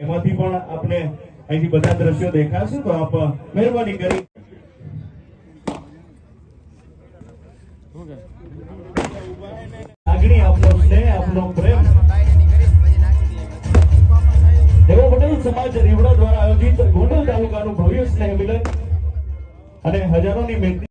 એમાંથી પણ આપણે અહીંથી બધા દ્રશ્યો દેખાશે, તો આપ મહેરબાની કરી. લાગણી આપનો સ્નેહ આપનો પ્રેમ. દેવો પટેલ સમાજ રીવડા દ્વારા આયોજિત ગોંડલ તાલુકાનું ભવ્ય સ્નેહ મિલન અને હજારોની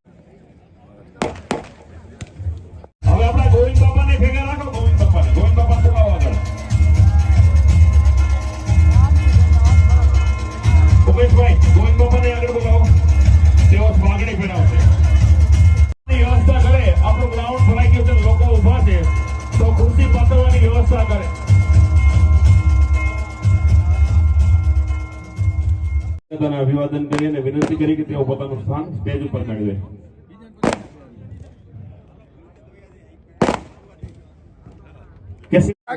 પોતાના અભિવાદન કરી અને વિનંતી કરી કે તેઓ પોતાનું સ્થાન સ્ટેજ ઉપર મેળવે.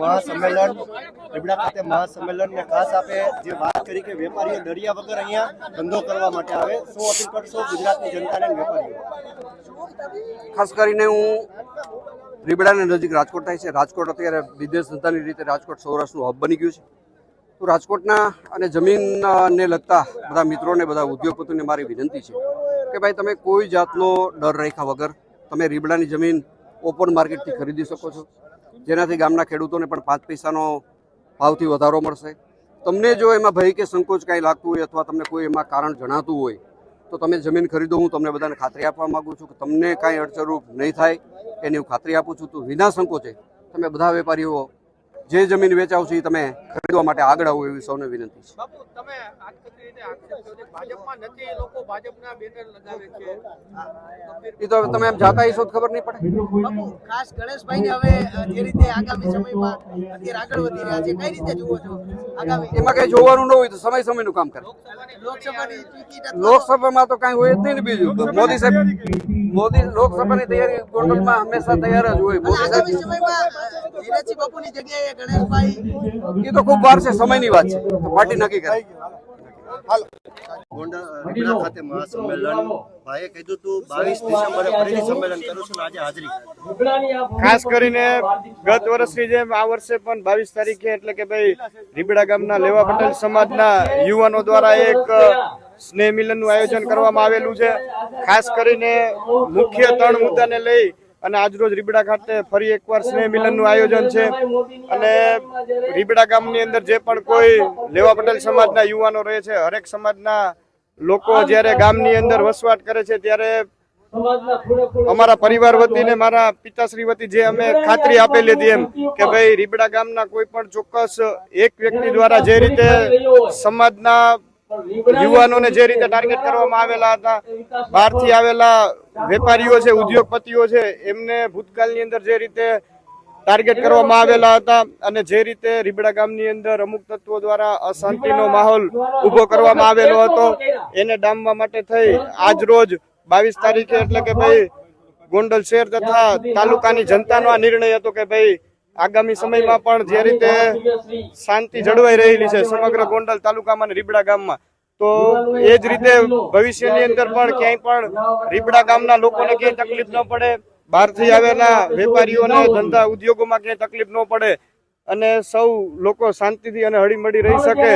મહાસંમેલન રીબડા ખાતે મહાસંમેલન ને ખાસ આપે જે વાત કરી કે વેપારીઓ દરિયા વગર અહીંયા ધંધો કરવા માટે આવે શું અપીલ કરશો ગુજરાતની જનતાને વેપારીઓ? ખાસ કરીને હું રીબડાને નજીક રાજકોટ થાય છે. રાજકોટ અત્યારે વિદેશ ધંધાની રીતે રાજકોટ સૌરાષ્ટ્રનું હબ બની ગયું છે. તો રાજકોટના અને જમીનને લગતા બધા મિત્રોને, બધા ઉદ્યોગપતિઓને મારી વિનંતી છે કે ભાઈ તમે કોઈ જાતનો ડર રાખ્યા વગર તમે રીબડાની જમીન ઓપન માર્કેટથી ખરીદી શકો છો. જેનાથી ગામના ખેડૂતોને પણ પાંચ પૈસાનો ભાવથી વધારો મળશે. તમને જો એમાં ભય કે સંકોચ કાંઈ લાગતું હોય અથવા તમને કોઈ એમાં કારણ જણાતું હોય, તો તમે જમીન ખરીદો, હું તમને બધાને ખાતરી આપવા માંગુ છું કે તમને કાંઈ અડચણરૂપ નહીં થાય, એની હું ખાતરી આપું છું. તો વિના સંકોચે તમે બધા વેપારીઓ જે જમીન વેચાવશો એ તમે ખરીદવા માટે આગળ આવો એવી સૌને વિનંતી છે. બાપુ તમે રીતે આક્ષેપ ભાજપમાં નથી લોકો ભાજપના બેનર લગાવે છે. એ તો તમે એમ જાતા હશો ખબર નહીં પડે. બાપુ ખાસ ગણેશભાઈને હવે જે રીતે આગામી સમયમાં અત્યારે આગળ વધી રહ્યા છે કઈ રીતે જુઓ છો? આગામી એમાં કઈ જોવાનું ન હોય તો સમય સમયનું કામ કરે. લોકસભાની લોકસભામાં તો કાંઈ હોય જ નહીં બીજું. મોદી સાહેબ મોદી લોકસભાની તૈયારી ગોંડલમાં હંમેશા તૈયાર જ હોય મોદી. આગામી સાહેબ સમયમાં ધીરજસિંહ બાપુની જગ્યાએ ગણેશભાઈ એ તો ખૂબ વાર છે સમયની વાત છે. પાર્ટી નક્કી કરે. ગોંડલ ખાતે મહાસંમેલન. ભાઈએ કીધું તું બાવીસ ડિસેમ્બરે ફરીથી સંમેલન કરું છું આજે હાજરી. ખાસ કરીને ગત વર્ષની જેમ આ વર્ષે પણ બાવીસ તારીખે એટલે કે ભાઈ રીબડા ગામના લેવા પટેલ સમાજના યુવાનો દ્વારા એક સ્નેહ મિલનનું આયોજન કરવામાં આવેલું છે. ખાસ કરીને મુખ્ય ત્રણ મુદ્દાને લઈ અને આજરોજ રીબડા ખાતે ફરી એકવાર સ્નેહ મિલનનું આયોજન છે. અને રીબડા ગામની અંદર જે પણ કોઈ લેવા પટેલ સમાજના યુવાનો રહે છે, હરેક સમાજના લોકો જ્યારે ગામની અંદર વસવાટ કરે છે, ત્યારે અમારા પરિવાર વતી ને મારા પિતાશ્રી વતી જે અમે ખાતરી આપેલી હતી એમ કે ભાઈ, રીબડા ગામના કોઈ પણ ચોક્કસ એક વ્યક્તિ દ્વારા જે રીતે સમાજના યુવાનોને જે રીતે ટાર્ગેટ કરવામાં આવેલા હતા, બહારથી આવેલા વેપારીઓ છે, ઉદ્યોગપતિઓ છે, એમને ભૂતકાળની અંદર જે રીતે ટાર્ગેટ કરવામાં આવેલા હતા અને જે રીતે રીબડા ગામની અંદર અમુક તત્વો દ્વારા અશાંતિનો માહોલ ઊભો કરવામાં આવેલો હતો, એને ડામવા માટે થઈ આજ રોજ બાવીસ તારીખે એટલે કે ભાઈ ગોંડલ શહેર તથા તાલુકાની જનતાનો આ નિર્ણય હતો કે ભાઈ આગામી સમયમાં પણ જે રીતે શાંતિ જળવાઈ રહેલી છે સમગ્ર ગોંડલ તાલુકામાં અને રીબડા ગામમાં. તો એ જ રીતે ભવિષ્યની અંદર પણ ક્યાંય પણ રીબડા ગામના લોકોને ક્યાંય તકલીફ ન પડે બહારથી આવેલા વેપારીઓને ધંધા ઉદ્યોગોમાં ક્યાંય તકલીફ ન પડે અને સૌ લોકો શાંતિથી અને હળીમળી રહી શકે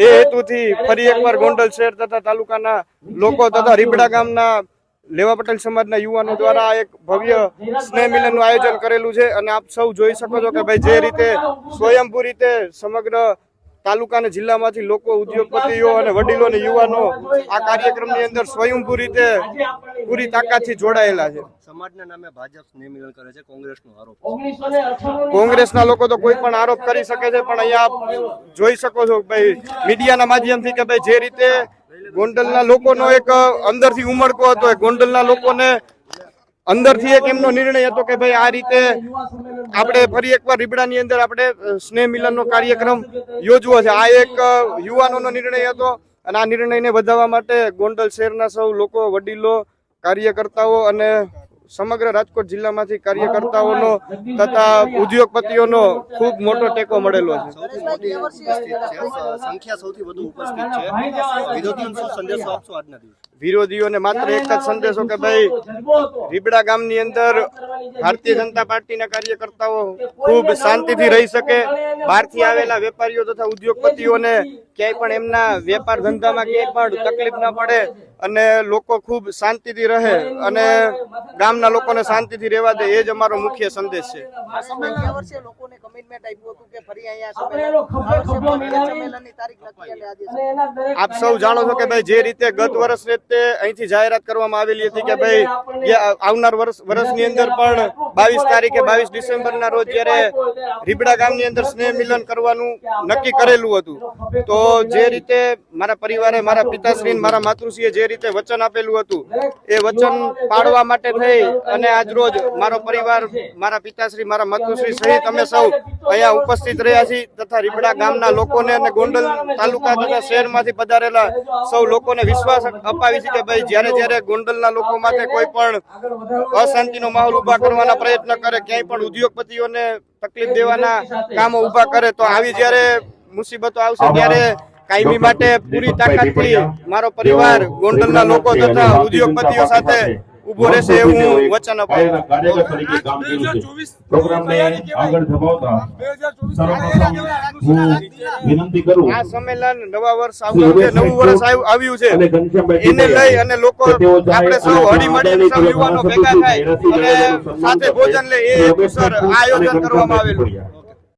એ હેતુથી ફરી એકવાર ગોંડલ શહેર તથા તાલુકાના લોકો તથા રીબડા ગામના લેવા પટેલ સમાજના યુવાનો દ્વારા એક ભવ્ય સ્નેહ મિલનનું આયોજન કરેલું છે અને આપ સૌ જોઈ શકો છો કે ભાઈ જે રીતે સ્વયંભૂ રીતે સમગ્ર તાલુકા અને જિલ્લામાંથી લોકો ઉદ્યોગપતિઓ અને વડીલો અને યુવાનો આ કાર્યક્રમની અંદર સ્વયંભૂ રીતે પૂરી તાકાતથી જોડાયેલા છે. સમાજના નામે ભાજપ સ્નેહ મિલન કરે છે કોંગ્રેસનો આરોપ કોંગ્રેસના લોકો તો કોઈ પણ આરોપ કરી શકે છે પણ અહીંયા આપ જોઈ શકો છો ભાઈ મીડિયાના માધ્યમથી કે ભાઈ જે રીતે ગોંડલના લોકોનો એક અંદરથી ઉમળકો હતો. એ ગોંડલના લોકોને અંદરથી એક એમનો નિર્ણય હતો કે ભાઈ આ રીતે આપણે ફરી એકવાર રીબડાની અંદર આપણે સ્નેહ મિલનનો કાર્યક્રમ યોજવો છે. આ એક યુવાનોનો નિર્ણય હતો અને આ નિર્ણયને વધાવવા માટે ગોંડલ શહેરના સૌ લોકો, વડીલો, કાર્યકર્તાઓ અને સમગ્ર રાજકોટ જિલ્લામાંથી કાર્યકર્તાઓનો તથા ઉદ્યોગપતિઓનો ખૂબ મોટો ટેકો મળેલો છે. સંખ્યા સૌથી વધુ ઉપસ્થિત છે. વિરોધીઓને માત્ર એક જ સંદેશો કે ભાઈ રીબડા ગામની અંદર ભારતીય જનતા પાર્ટીના કાર્યકર્તાઓ ખૂબ શાંતિથી રહી શકે બહારથી આવેલા વેપારીઓ તથા ઉદ્યોગપતિઓને ક્યાંય પણ એમના વેપાર ધંધામાં ક્યાંય પણ તકલીફ ના પડે અને લોકો ખૂબ શાંતિથી રહે અને ગામના લોકોને શાંતિથી રહેવા દે એ જ અમારો મુખ્ય સંદેશ છે. આ સમય ગયા વર્ષે લોકોને કમિટમેન્ટ આપ્યું હતું કે ફરી અહીંયા સંમેલન આ વર્ષે પણ એ સંમેલનની તારીખ નક્કી અને આજે આપ સૌ જાણો છો કે ભાઈ જે રીતે ગત વર્ષ રીતે અહીંથી જાહેરાત કરવામાં આવેલી હતી કે ભાઈ આવનાર વર્ષ વર્ષની અંદર પણ બાવીસ તારીખે બાવીસ ડિસેમ્બરના રોજ જ્યારે રીબડા ગામની અંદર સ્નેહ મિલન કરવાનું નક્કી કરેલું હતું. તો જે રીતે મારા પરિવારે મારા પિતાશ્રી મારા માતૃશ્રીએ જે રીતે વચન આપેલું હતું એ વચન પાડવા માટે થઈ અને આજ રોજ મારો પરિવાર મારા પિતાશ્રી મારા માતૃશ્રી સહિત અમે સૌ અહીંયા ઉપસ્થિત રહ્યા છીએ તથા રીબડા ગામના લોકોને અને ગોંડલ તાલુકા તથા શહેરમાંથી પધારેલા સૌ લોકોને વિશ્વાસ અપાવી છે કે ભાઈ જ્યારે જ્યારે ગોંડલના લોકો માટે કોઈ પણ અશાંતિનો માહોલ ઊભા કરવાના પ્રયત્ન કરે ક્યાંય પણ ઉદ્યોગપતિઓને તકલીફ દેવાના કામો ઊભા કરે તો આવી જ્યારે મુસીબતો આવશે ત્યારે કાયમી માટે પૂરી તાકાતથી મારો પરિવાર ગોંડલના લોકો તથા ઉદ્યોગપતિઓ સાથે ઊભો રહેશે એવું વચન અપાવું પાયાના કાર્યકર તરીકે કામ કર્યું છે. પ્રોગ્રામને આગળ ધપાવતા સર્વપ્રથમ હું વિનંતી કરું આ સંમેલન નવા વર્ષ આવ્યું છે. નવું વર્ષ આવ- આવ્યું છે. એને લઈ અને લોકો આપણે સૌ હળી મળીને સૌ યુવાનો ભેગા થાય અને સાથે ભોજન લે. એ આયોજન કરવામાં આવેલું.